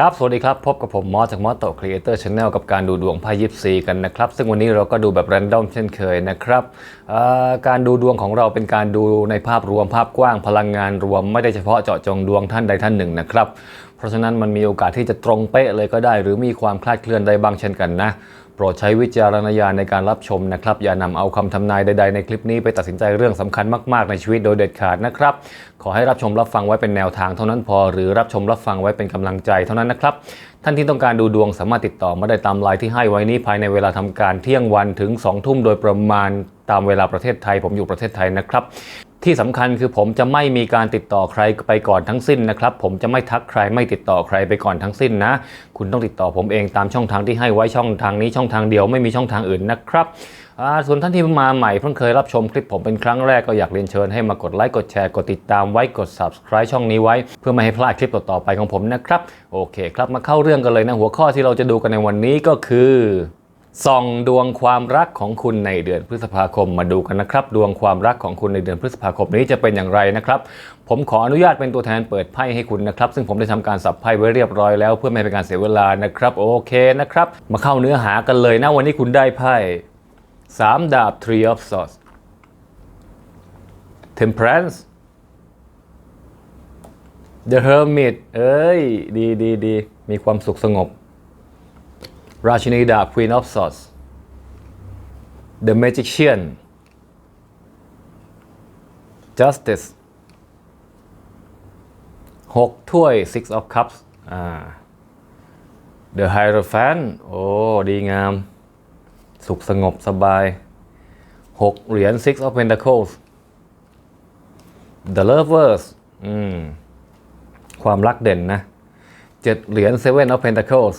ครับ สวัสดีครับ พบกับผมมอสจากมอสโตครีเอเตอร์ชาแนลกับการดูดวงไพ่ยิปซีกันนะครับ ซึ่งวันนี้เราก็ดูแบบแรนดอมเช่นเคยนะครับ การดูดวงของเราเป็นการดูในภาพรวมภาพกว้างพลังงานรวมไม่ได้เฉพาะเจาะจงดวงท่านใดท่านหนึ่งนะครับ เพราะฉะนั้นมันมีโอกาสที่จะตรงเป๊ะเลยก็ได้ หรือมีความคลาดเคลื่อนได้บ้างเช่นกันนะ โปรดใช้วิจารณญาณในการรับชมนะครับ อย่านำเอาคำทำนายใดๆในคลิปนี้ไปตัดสินใจเรื่องสำคัญมากๆในชีวิตโดยเด็ดขาดนะครับ ขอให้รับชมรับฟังไว้เป็นแนวทางเท่านั้นพอ หรือรับชมรับฟังไว้เป็นกำลังใจเท่านั้นนะครับ ท่านที่ต้องการดูดวงสามารถติดต่อมาได้ตามไลน์ที่ให้ไว้นี้ภายในเวลาทำการเที่ยงวันถึง2ทุ่มโดยประมาณตามเวลาประเทศไทย ผมอยู่ประเทศไทยนะครับ ที่สำคัญคือผมจะไม่มีการติดต่อใครไปก่อนทั้งสิ้นนะครับ ผมจะไม่ทักใครไม่ติดต่อใครไปก่อนทั้งสิ้นนะ คุณต้องติดต่อผมเองตามช่องทางที่ให้ไว้ช่องทางนี้ช่องทางเดียวไม่มีช่องทางอื่นนะครับส่วนท่านที่มาใหม่เพิ่งเคยรับชมคลิปผมเป็นครั้งแรกก็อยากเรียนเชิญให้มากดไลค์กดแชร์กดติดตามไว้กด subscribe ช่องนี้ไว้ เพื่อไม่ให้พลาดคลิปต่อๆไปของผมนะครับ โอเคครับมาเข้าเรื่องกันเลยนะหัวข้อที่เราจะดูกันในวันนี้ก็คือ ส่องดวงความรักของคุณในเดือนพฤษภาคมมาดูกันนะครับ ดวงความรักของคุณในเดือนพฤษภาคมนี้จะเป็นอย่างไรนะครับ ผมขออนุญาตเป็นตัวแทนเปิดไพ่ให้คุณนะครับ ซึ่งผมได้ทำการสับไพ่ไว้เรียบร้อยแล้วเพื่อไม่ให้เป็นการเสียเวลานะครับ โอเคนะครับ มาเข้าเนื้อหากันเลยนะวันนี้คุณได้ไพ่สามดาบ three of swords temperance the hermit เอ้ย ดีดีดีมีความสุขสงบ ราชินีดาบ Queen of Swords The Magician Justice หกถ้วย Six of Cups อ่า The Hierophant โอ้ ดีงาม สุขสงบสบายหกเหรียญ Six of Pentacles The Lovers อืม ความรักเด่นนะเจ็ดเหรียญ Seven of Pentacles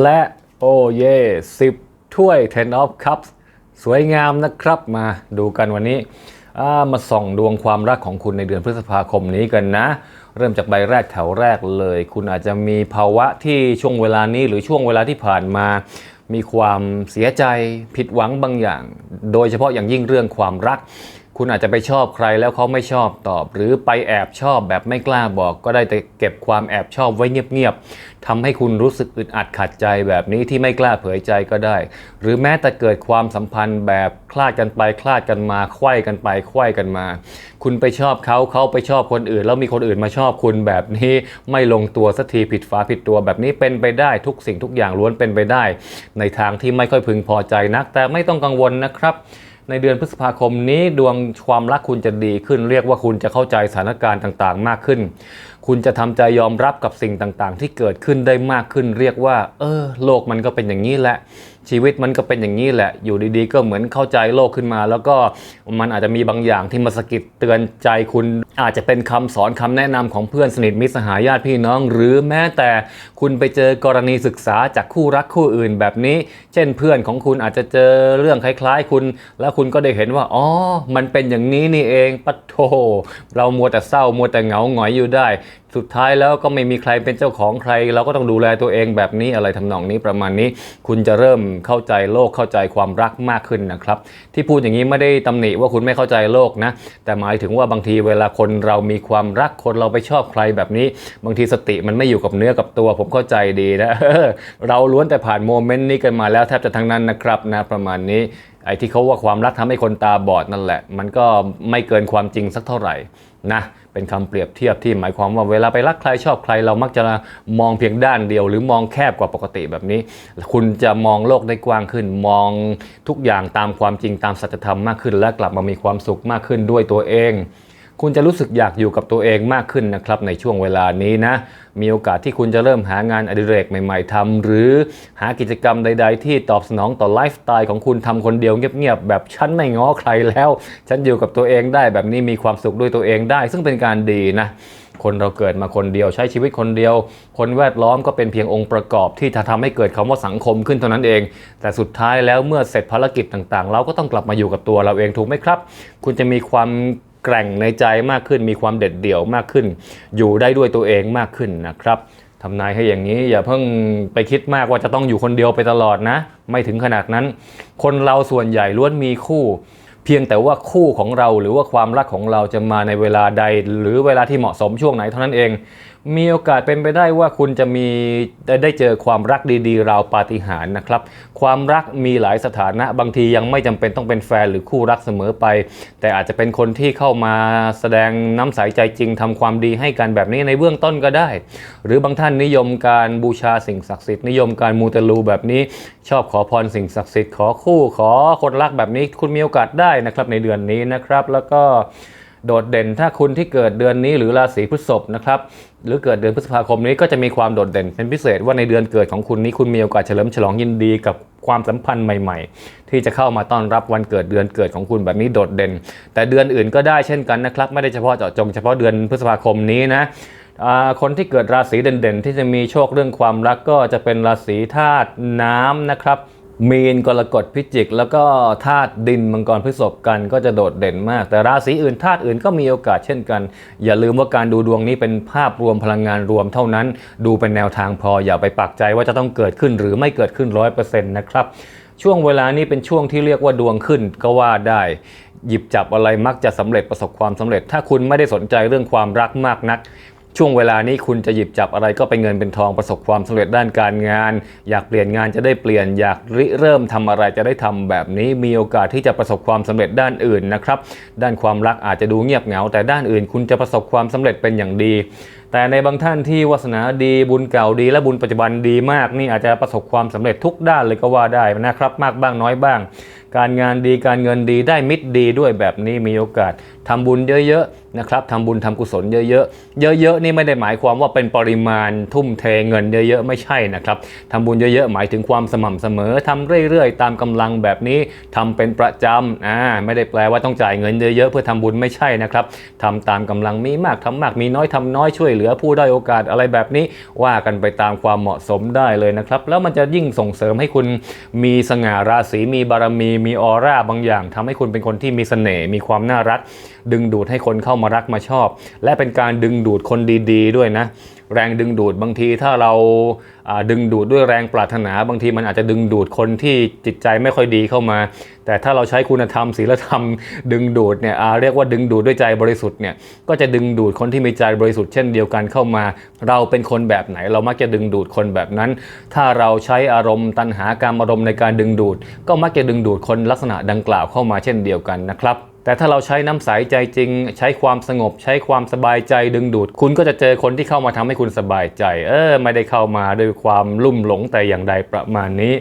และโอเย่สิบถ้วย Ten of Cups สวยงามนะครับมาดูกันวันนี้ามาส่องดวงความรักของคุณในเดือนพฤษภาคมนี้กันนะ เริ่มจากใบแรกแถวแรกเลย คุณอาจจะมีภาวะที่ช่วงเวลานี้หรือช่วงเวลาที่ผ่านมา มีความเสียใจผิดหวังบางอย่าง โดยเฉพาะอย่างยิ่งเรื่องความรัก คุณอาจจะไปชอบใครแล้วเขาไม่ชอบตอบ หรือไปแอบชอบแบบไม่กล้าบอกก็ได้แต่เก็บความแอบชอบไว้เงียบๆทำให้คุณรู้สึกอึดอัดขัดใจแบบนี้ที่ไม่กล้าเผยใจก็ได้ หรือแม้แต่เกิดความสัมพันธ์แบบคลาดกันไปคลาดกันมาไขว้กันไปไขว้กันมา คุณไปชอบเขาเขาไปชอบคนอื่น แล้วมีคนอื่นมาชอบคุณแบบนี้ไม่ลงตัวสักทีผิดฝาผิดตัวแบบนี้เป็นไปได้ทุกสิ่งทุกอย่างล้วนเป็นไปได้ ในทางที่ไม่ค่อยพึงพอใจนัก แต่ไม่ต้องกังวลนะครับ ในเดือนพฤษภาคมนี้ดวงความรักคุณจะดีขึ้น เรียกว่าคุณจะเข้าใจสถานการณ์ต่างๆ มากขึ้น คุณจะทำใจยอมรับกับสิ่งต่างๆ ที่เกิดขึ้นได้มากขึ้น เรียกว่า เออ โลกมันก็เป็นอย่างนี้แหละ ชีวิตมันก็เป็นอย่างนี้แหละ อยู่ดีๆ ก็เหมือนเข้าใจโลกขึ้นมา แล้วก็มันอาจจะมีบางอย่างที่มาสะกิดเตือนใจคุณ อาจจะเป็นคำสอนคำแนะนำของเพื่อนสนิทมิตรสหายญาติพี่น้อง หรือแม้แต่คุณไปเจอกรณีศึกษาจากคู่รักคู่อื่นแบบนี้ เช่นเพื่อนของคุณอาจจะเจอเรื่องคล้าย ๆ คุณ แล้วคุณก็ได้เห็นว่าอ๋อมันเป็นอย่างนี้นี่เองปะโถเรามัวแต่เศร้ามัวแต่เหงาหงอยอยู่ได้สุดท้ายแล้วก็ไม่มีใครเป็นเจ้าของใคร เราก็ต้องดูแลตัวเองแบบนี้อะไรทำนองนี้ประมาณนี้ คุณจะเริ่มเข้าใจโลกเข้าใจความรักมากขึ้นนะครับ ที่พูดอย่างนี้ไม่ได้ตำหนิว่าคุณไม่เข้าใจโลกนะ แต่หมายถึงว่าบางทีเวลาคนเรามีความรักคนเราไปชอบใครแบบนี้ บางทีสติมันไม่อยู่กับเนื้อกับตัว ผมเข้าใจดีนะเราล้วนแต่ผ่านโมเมนต์นี้กันมาแล้วแทบจะทั้งนั้นนะครับนะประมาณนี้ ไอ้ที่เขาว่าความรักทำให้คนตาบอดนั่นแหละ มันก็ไม่เกินความจริงสักเท่าไหร่นะเป็นคำเปรียบเทียบที่หมายความว่าเวลาไปรักใครชอบใคร เรามักจะมองเพียงด้านเดียว หรือมองแคบกว่าปกติแบบนี้ คุณจะมองโลกได้กว้างขึ้น มองทุกอย่างตามความจริงตามสัจธรรมมากขึ้น และกลับมามีความสุขมากขึ้นด้วยตัวเอง คุณจะรู้สึกอยากอยู่กับตัวเองมากขึ้นนะครับในช่วงเวลานี้นะ มีโอกาสที่คุณจะเริ่มหางานอดิเรกใหม่ ๆทำหรือหากิจกรรมใด ๆ ที่ตอบสนองต่อไลฟ์สไตล์ของคุณทำคนเดียวเงียบๆแบบฉันไม่ง้อใครแล้ว ฉันอยู่กับตัวเองได้แบบนี้มีความสุขด้วยตัวเองได้ ซึ่งเป็นการดีนะคนเราเกิดมาคนเดียวใช้ชีวิตคนเดียว คนแวดล้อมก็เป็นเพียงองค์ประกอบที่จะทำให้เกิดคำว่าสังคมขึ้นเท่านั้นเอง แต่สุดท้ายแล้วเมื่อเสร็จภารกิจต่างๆ เราก็ต้องกลับมาอยู่กับตัวเราเองถูกไหมครับ คุณจะมีความ แกร่งในใจมากขึ้น มีความเด็ดเดี่ยวมากขึ้น อยู่ได้ด้วยตัวเองมากขึ้นนะครับทำนายให้อย่างนี้อย่าเพิ่งไปคิดมากว่าจะต้องอยู่คนเดียวไปตลอดนะ ไม่ถึงขนาดนั้น คนเราส่วนใหญ่ล้วนมีคู่ เพียงแต่ว่าคู่ของเราหรือว่าความรักของเราจะมาในเวลาใด หรือเวลาที่เหมาะสมช่วงไหนเท่านั้นเอง มีโอกาสเป็นไปได้ว่าคุณจะมีได้เจอความรักดีๆ ราวปาฏิหาริย์นะครับ ความรักมีหลายสถานะบางทียังไม่จำเป็นต้องเป็นแฟนหรือคู่รักเสมอไป แต่อาจจะเป็นคนที่เข้ามาแสดงน้ำใสใจจริงทำความดีให้กันแบบนี้ในเบื้องต้นก็ได้ หรือบางท่านนิยมการบูชาสิ่งศักดิ์สิทธิ์นิยมการมูเตลูแบบนี้ ชอบขอพรสิ่งศักดิ์สิทธิ์ขอคู่ขอคนรักแบบนี้คุณมีโอกาสได้นะครับในเดือนนี้นะครับ แล้วก็ โดดเด่นถ้าคุณที่เกิดเดือนนี้หรือราศีพฤษภนะครับหรือเกิดเดือนพฤษภาคมนี้ก็จะมีความโดดเด่นเป็นพิเศษว่าในเดือนเกิดของคุณนี้คุณมีโอกาสเฉลิมฉลองยินดีกับความสัมพันธ์ใหม่ ๆ ที่จะเข้ามาต้อนรับวันเกิดเดือนเกิดของคุณแบบนี้โดดเด่น แต่เดือนอื่นก็ได้เช่นกันนะครับ ไม่ได้เฉพาะเจาะจงเฉพาะเดือนพฤษภาคมนี้นะคนที่เกิดราศีเด่นๆ ที่จะมีโชคเรื่องความรักก็จะเป็นราศีธาตุน้ำนะครับ มีนกรกฎพิจิก แล้วก็ธาตุดินมังกรพฤษภกันก็จะโดดเด่นมาก แต่ราศีอื่นธาตุอื่นก็มีโอกาสเช่นกัน อย่าลืมว่าการดูดวงนี้เป็นภาพรวมพลังงานรวมเท่านั้น ดูเป็นแนวทางพออย่าไปปักใจว่าจะต้องเกิดขึ้นหรือไม่เกิดขึ้นร้อยเปอร์เซ็นต์นะครับช่วงเวลานี้เป็นช่วงที่เรียกว่าดวงขึ้นก็ว่าได้หยิบจับอะไรมักจะสำเร็จประสบความสำเร็จ ถ้าคุณไม่ได้สนใจเรื่องความรักมากนัก ช่วงเวลานี้คุณจะหยิบจับอะไรก็เป็นเงินเป็นทองประสบความสำเร็จด้านการงาน อยากเปลี่ยนงานจะได้เปลี่ยนอยากริเริ่มทำอะไรจะได้ทำแบบนี้ มีโอกาสที่จะประสบความสำเร็จด้านอื่นนะครับ ด้านความรักอาจจะดูเงียบเหงา แต่ด้านอื่นคุณจะประสบความสำเร็จเป็นอย่างดี แต่ในบางท่านที่วาสนาดีบุญเก่าดีและบุญปัจจุบันดีมากนี่อาจจะประสบความสำเร็จทุกด้านเลยก็ว่าได้นะครับ มากบ้างน้อยบ้าง การงานดีการเงินดีได้มิตรดีด้วยแบบนี้มีโอกาสทำบุญเยอะๆ นะครับทำบุญทำกุศลเยอะๆ เยอะๆ นี่ไม่ได้หมายความว่าเป็นปริมาณทุ่มเทเงินเยอะๆ ไม่ใช่นะครับทำบุญเยอะๆ หมายถึงความสม่ำเสมอทำเรื่อยๆ ตามกำลังแบบนี้ทำเป็นประจำอ่าไม่ได้แปลว่าต้องจ่ายเงินเยอะๆ เพื่อทำบุญไม่ใช่นะครับทำตามกำลังมีมากทำมากมีน้อยทำน้อยช่วยเหลือผู้ได้โอกาสอะไรแบบนี้ ว่ากันไปตามความเหมาะสมได้เลยนะครับ แล้วมันจะยิ่งส่งเสริมให้คุณมีสง่าราศีมีบารมีมีออร่าบางอย่างทำให้คุณเป็นคนที่มีเสน่ห์มีความน่ารัก ดึงดูดให้คนเข้ามารักมาชอบ และเป็นการดึงดูดคนดีๆ ด้วยนะ แรงดึงดูดบางทีถ้าเราดึงดูดด้วยแรงปรารถนา บางทีมันอาจจะดึงดูดคนที่จิตใจไม่ค่อยดีเข้ามา แต่ถ้าเราใช้คุณธรรมศีลธรรม ดึงดูดเนี่ยเรียกว่าดึงดูดด้วยใจบริสุทธิ์เนี่ยก็จะดึงดูดคนที่มีใจบริสุทธิ์เช่นเดียวกันเข้ามา เราเป็นคนแบบไหน เรามักจะดึงดูดคนแบบนั้น ถ้าเราใช้อารมณ์ตัณหาการอารมณ์ในการดึงดูด ก็มักจะดึงดูดคนลักษณะดังกล่าวเข้ามาเช่นเดียวกันนะครับ แต่ถ้าเราใช้น้ำใสใจจริง ใช้ความสงบ ใช้ความสบายใจดึงดูด คุณก็จะเจอคนที่เข้ามาทำให้คุณสบายใจ เออ ไม่ได้เข้ามาด้วยความลุ่มหลงแต่อย่างใดประมาณนี้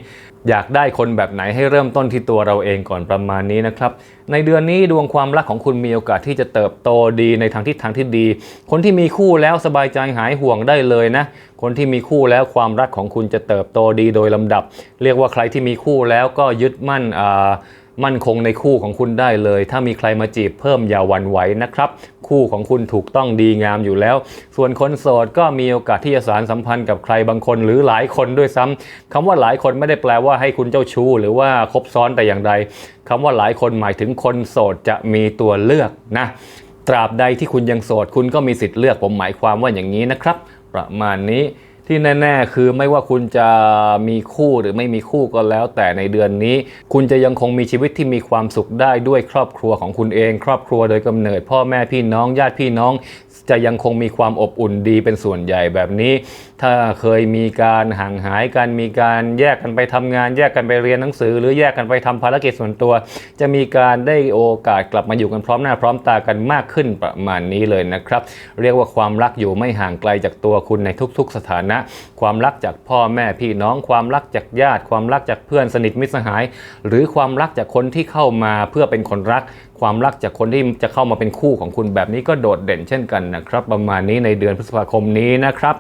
อยากได้คนแบบไหนให้เริ่มต้นที่ตัวเราเองก่อนประมาณนี้นะครับ ในเดือนนี้ดวงความรักของคุณมีโอกาสที่จะเติบโตดีในทางทิศทางที่ดี คนที่มีคู่แล้วสบายใจหายห่วงได้เลยนะ คนที่มีคู่แล้วความรักของคุณจะเติบโตดีโดยลำดับ เรียกว่าใครที่มีคู่แล้วก็ยึดมั่นอ่า มั่นคงในคู่ของคุณได้เลย ถ้ามีใครมาจีบเพิ่มอย่าหวั่นไหวนะครับ คู่ของคุณถูกต้องดีงามอยู่แล้ว ส่วนคนโสดก็มีโอกาสที่จะสารสัมพันธ์กับใครบางคนหรือหลายคนด้วยซ้ำคำว่าหลายคนไม่ได้แปลว่าให้คุณเจ้าชู้หรือว่าคบซ้อนแต่อย่างใดคำว่าหลายคนหมายถึงคนโสดจะมีตัวเลือกนะตราบใดที่คุณยังโสดคุณก็มีสิทธิ์เลือกผมหมายความว่าอย่างนี้นะครับ ประมาณนี้ ที่แน่ ๆ คือไม่ว่าคุณจะมีคู่หรือไม่มีคู่ก็แล้ว แต่ในเดือนนี้ คุณจะยังคงมีชีวิตที่มีความสุขได้ด้วยครอบครัวของคุณเอง ครอบครัวโดยกำเนิด พ่อแม่พี่น้องญาติพี่น้อง จะยังคงมีความอบอุ่นดีเป็นส่วนใหญ่แบบนี้ ถ้าเคยมีการห่างหายกันมีการแยกกันไปทำงาน แยกกันไปเรียนหนังสือ หรือแยกกันไปทำภารกิจส่วนตัว จะมีการได้โอกาสกลับมาอยู่กันพร้อมหน้าพร้อมตากันมากขึ้นประมาณนี้เลยนะครับ เรียกว่าความรักอยู่ไม่ห่างไกลจากตัวคุณในทุก ๆ สถานนะ ความรักจากพ่อแม่พี่น้อง ความรักจากญาติ ความรักจากเพื่อนสนิทมิตรสหาย หรือความรักจากคนที่เข้ามาเพื่อเป็นคนรัก ความรักจากคนที่จะเข้ามาเป็นคู่ของคุณแบบนี้ก็โดดเด่นเช่นกันนะครับ ประมาณนี้ในเดือนพฤษภาคมนี้นะครับ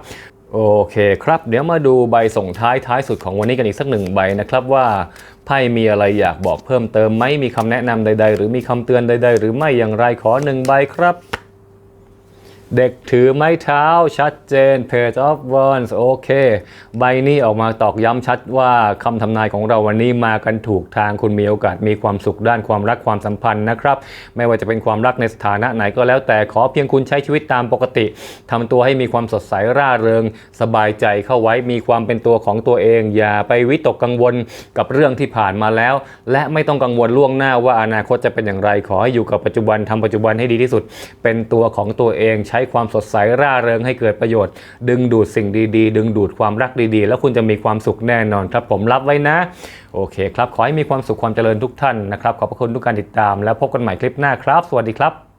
โอเคครับ เดี๋ยวมาดูใบส่งท้ายท้ายสุดของวันนี้กันอีกสักหนึ่งใบนะครับว่าไพ่มีอะไรอยากบอกเพิ่มเติมไหมมีคำแนะนำใด ๆ หรือมีคำเตือนใด ๆ หรือไม่อย่างไรขอหนึ่งใบครับ เด็กถือไม้เท้าชัดเจน Page of Wands โอเค ใบนี้ออกมาตอกย้ำชัดว่าคำทำนายของเราวันนี้มากันถูกทางคุณมีโอกาสมีความสุขด้านความรักความสัมพันธ์นะครับ ไม่ว่าจะเป็นความรักในสถานะไหนก็แล้วแต่ขอเพียงคุณใช้ชีวิตตามปกติทำตัวให้มีความสดใสร่าเริง สบายใจเข้าไว้มีความเป็นตัวของตัวเอง อย่าไปวิตกกังวลกับเรื่องที่ผ่านมาแล้ว และไม่ต้องกังวลล่วงหน้าว่าอนาคตจะเป็นอย่างไร ขอให้อยู่กับปัจจุบันทำปัจจุบันให้ดีที่สุด เป็นตัวของตัวเองใช้ความสดใสร่าเริงให้เกิดประโยชน์ ดึงดูดสิ่งดีๆ ดึงดูดความรักดีๆ แล้วคุณจะมีความสุขแน่นอนครับผมรับไว้นะ โอเคครับ ขอให้มีความสุขความเจริญทุกท่านนะครับ ขอบพระคุณทุกการติดตาม แล้วพบกันใหม่คลิปหน้าครับ สวัสดีครับ